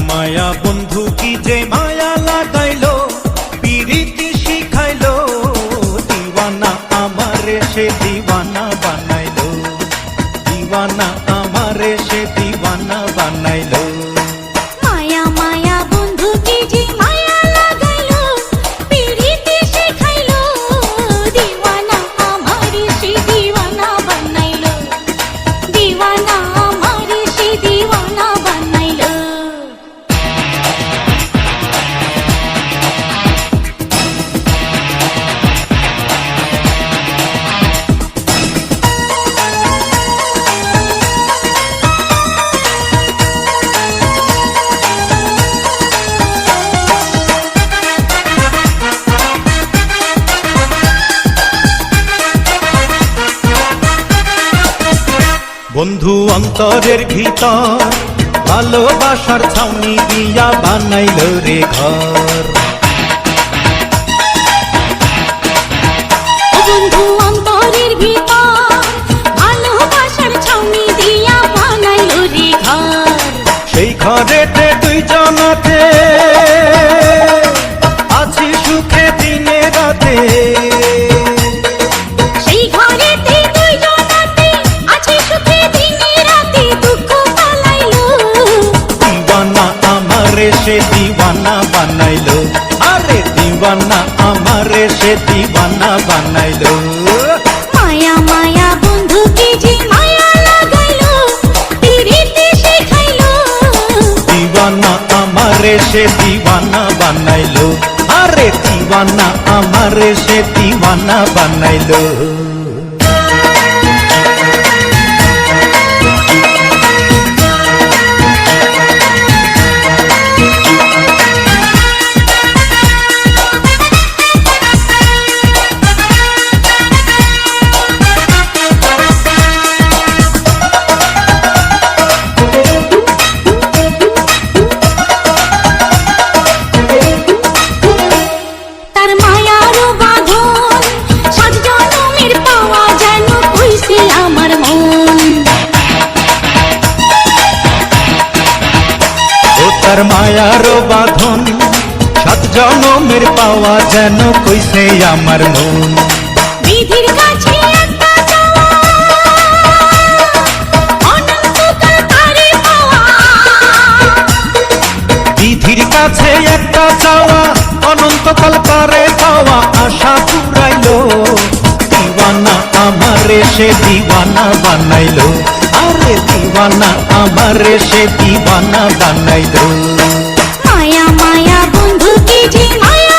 মায়া বন্ধু কি যে বন্ধু অন্তরের ভিতর ভালোবাসার ছাউনি দিয়া বানাইল রে ঘর। সে দিওয়ানা বানাইলো। আরে দিওয়ানা আমারে সে দিওয়ানা বানাইলো। মায়া মায়া বন্ধু কি যে মায়া লাগাইলো পিরিতে শেখাইলো দিওয়ানা আমারে সে দিওয়ানা বানাইলো। আরে দিওয়ানা আমারে সে দিওয়ানা বানাইলো। তার মায়ার বাঁধন সাত জনমের পাওয়া যেন কইছে আমার মন। বিধির কাছে একটা চাওয়া অনন্তকাল তারে পাওয়া। বিধির কাছে একটা চাওয়া অনন্তকাল পারে পাওয়া আশা পুরাইলো। দিওয়ানা আমারে সে দিওয়ানা বানাইলো। দিওয়ানা আমার সে দিওয়ানা বানাইলো মায়া মায়া বন্ধু কি মায়া।